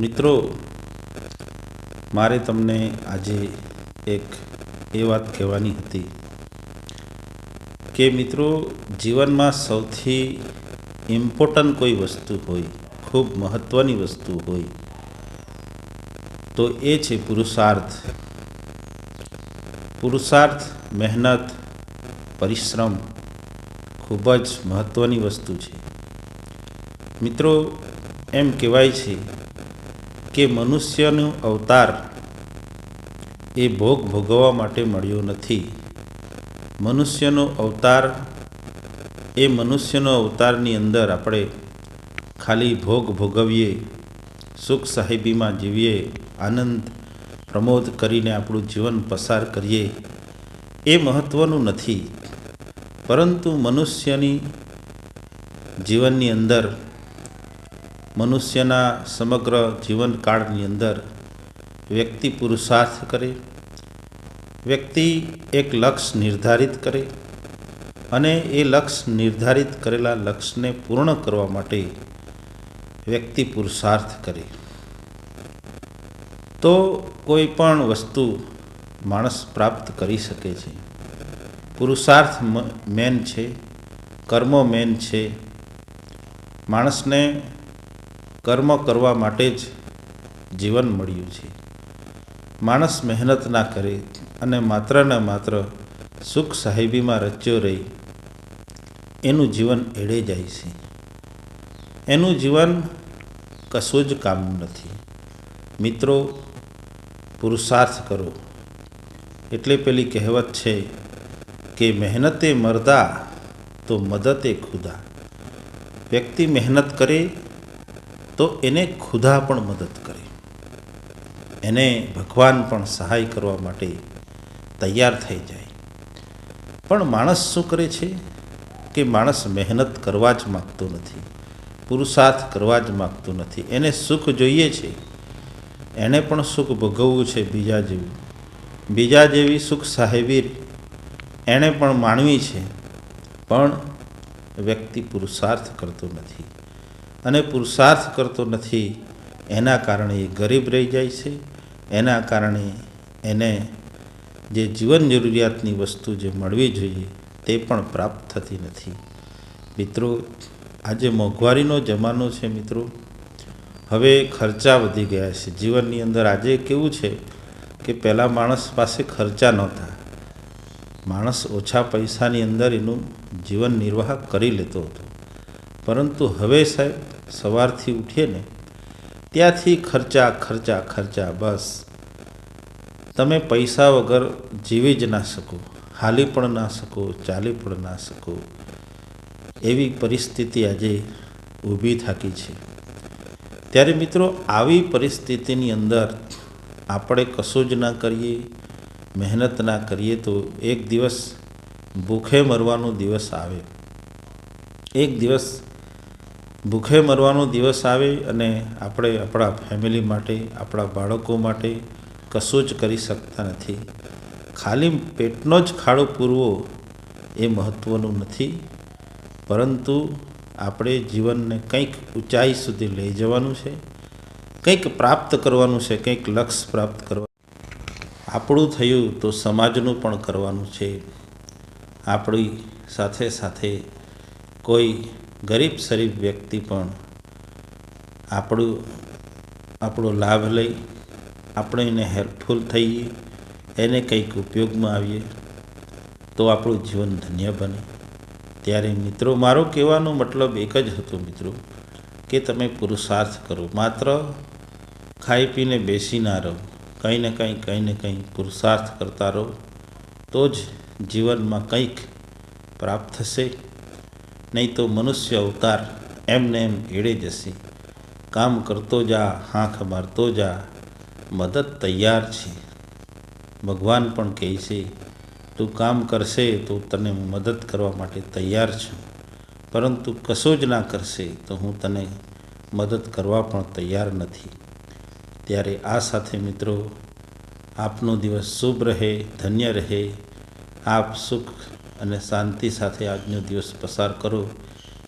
મિત્રો, મારે તમને આજે એક એ વાત કહેવાની હતી કે મિત્રો, જીવનમાં સૌથી ઇમ્પોર્ટન્ટ કોઈ વસ્તુ હોય, ખૂબ મહત્ત્વની વસ્તુ હોય, તો એ છે પુરુષાર્થ. પુરુષાર્થ, મહેનત, પરિશ્રમ ખૂબ જ મહત્ત્વની વસ્તુ છે. મિત્રો, એમ કહેવાય છે કે મનુષ્યનો અવતાર એ ભોગ ભોગવવા માટે મળ્યો નથી. મનુષ્યનો અવતાર, એ મનુષ્યનો અવતારની અંદર આપણે ખાલી ભોગ ભોગવીએ, સુખ સાહેબીમાં જીવીએ, આનંદ પ્રમોદ કરીને આપણું જીવન પસાર કરીએ, એ મહત્ત્વનું નથી. પરંતુ મનુષ્યની જીવનની અંદર મનુષ્યના સમગ્ર જીવનકાળની અંદર વ્યક્તિ પુરુષાર્થ કરે, વ્યક્તિ એક લક્ષ્ય નિર્ધારિત કરે અને એ લક્ષ્ય નિર્ધારિત કરેલા લક્ષ્યને પૂર્ણ કરવા માટે વ્યક્તિ પુરુષાર્થ કરે. તો કોઈ પણ વસ્તુ માણસ પ્રાપ્ત કરી શકે છે. પુરુષાર્થ મેન છે, કર્મ મેન છે. માણસને કર્મ કરવા માટે જ જીવન મળ્યું છે. માણસ મહેનત ના કરે અને માત્ર ને માત્ર સુખ સાહેબીમાં રચ્યો રહી, એનું જીવન એળે જાય છે. એનું જીવન કશું જ કામનું નથી. મિત્રો, પુરુષાર્થ કરો. એટલે પેલી કહેવત છે કે મહેનતે મરદા તો મદતે ખુદા. વ્યક્તિ મહેનત કરે તો એને ખુદા પણ મદદ કરે. એને ભગવાન પણ સહાય કરવા માટે તૈયાર થઈ જાય. પણ માણસ શું કરે છે? કે માણસ મહેનત કરવા જ માગતો નથી. પુરુષાર્થ કરવા જ માગતો નથી. એને સુખ જોઈએ છે. એણે પણ સુખ ભોગવવું છે બીજા જેવું. બીજા જેવી સુખ સાહેબી એણે પણ માણવી છે. પણ વ્યક્તિ પુરુષાર્થ કરતો નથી. અને પુરુષાર્થ કરતો નથી, એના કારણે એ ગરીબ રહી જાય છે. એના કારણે એને જે જીવન જરૂરિયાતની વસ્તુ જે મળવી જોઈએ, તે પણ પ્રાપ્ત થતી નથી. મિત્રો, આજે મોંઘવારીનો જમાનો છે મિત્રો. હવે ખર્ચા વધી ગયા છે. જીવનની અંદર આજે કેવું છે કે પહેલાં માણસ પાસે ખર્ચા નહોતા. માણસ ઓછા પૈસાની અંદર એનું જીવન નિર્વાહ કરી લેતો હતો. પરંતુ હવે સાહેબ સવારથી ઉઠીએ ને ત્યાંથી ખર્ચા ખર્ચા ખર્ચા, બસ. તમે પૈસા વગર જીવી જ ના શકો, હાલી પણ ના શકો, ચાલી પણ ના શકો. એવી પરિસ્થિતિ આજે ઊભી થાકી છે. ત્યારે મિત્રો, આવી પરિસ્થિતિની અંદર આપણે કશું જ ના કરીએ, મહેનત ના કરીએ તો એક દિવસ ભૂખે મરવાનો દિવસ આવે. એક દિવસ ભૂખે મરવાનો દિવસ આવે અને આપણે આપણા ફેમિલી માટે, આપણા બાળકો માટે કશું જ કરી શકતા નથી. ખાલી પેટનો જ ખાડો પૂરવો એ મહત્ત્વનું નથી. પરંતુ આપણે જીવનને કંઈક ઊંચાઈ સુધી લઈ જવાનું છે, કંઈક પ્રાપ્ત કરવાનું છે, કંઈક લક્ષ્ય પ્રાપ્ત કરવા. આપણું થયું તો સમાજનું પણ કરવાનું છે. આપણી સાથે સાથે કોઈ ગરીબ શરીફ વ્યક્તિ પણ આપણું, આપણો લાભ લઈ આપણે એને હેલ્પફુલ થઈએ, એને કંઈક ઉપયોગમાં આવીએ, તો આપણું જીવન ધન્ય બને. ત્યારે મિત્રો, મારો કહેવાનો મતલબ એક જ હતો મિત્રો, કે તમે પુરુષાર્થ કરો. માત્ર ખાઈ પીને બેસી ના રહો. કંઈ ને કંઈ કંઈ ને કંઈ પુરુષાર્થ કરતા રહો, તો જ જીવનમાં કંઈક પ્રાપ્ત થશે. નહીં તો મનુષ્ય અવતાર એમને એમ એળે જશે. કામ કરતો જા, હાંખ મારતો જા, મદદ તૈયાર છે. ભગવાન પણ કહે છે, તું કામ કરશે તો તને હું મદદ કરવા માટે તૈયાર છું. પરંતુ કશો જ ના કરશે તો હું તને મદદ કરવા પણ તૈયાર નથી. ત્યારે આ સાથે મિત્રો, આપનો દિવસ શુભ રહે, ધન્ય રહે. આપ સુખ અને શાંતિ સાથે આજનો દિવસ પસાર કરો.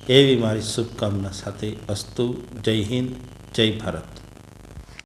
એવી મારી શુભકામના સાથે અસ્તુ. જય હિન્દ. જય ભારત.